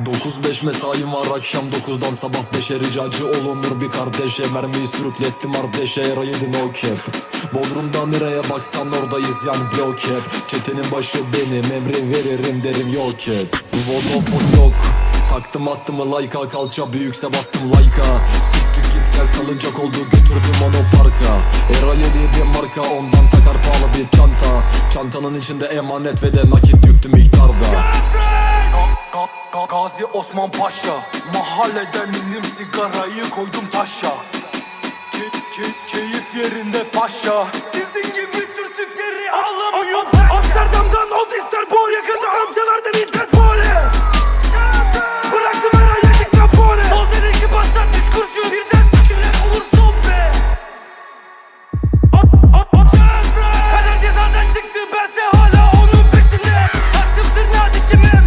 9-5 mesaim var akşam 9'dan sabah 5'e ricacı olunur bir kardeşe. Mermiyi sürüklettim ardeşe. Yara yedin o kep. Bodrum'da nereye baksan oradayız yani blok hep. Çetenin başı benim emri veririm derim yok et. Vodafone yok. Taktım attımı like'a kalça büyükse bastım like'a Siktir git gel salıncak oldu götürdüm onu parka. Era diye bir marka ondan takar pahalı bir çanta. Çantanın içinde emanet ve de nakit yüklü miktarda Gazi Osman Paşa. Mahalleden indim sigarayı koydum taşa. Ke ke Keyif yerinde paşa. Sizin gibi sürtükleri alamıyorum. Amsterdam'dan old ister bu yakında amcalardan iddet fole Bıraktım her ay yedik kapone Sol derin ki bastan düş kurşun. Bir de s**kirler olursun be. At at at Kader cezadan çıktı. Bense hala onun peşinde. Taktım tırnağı dişime.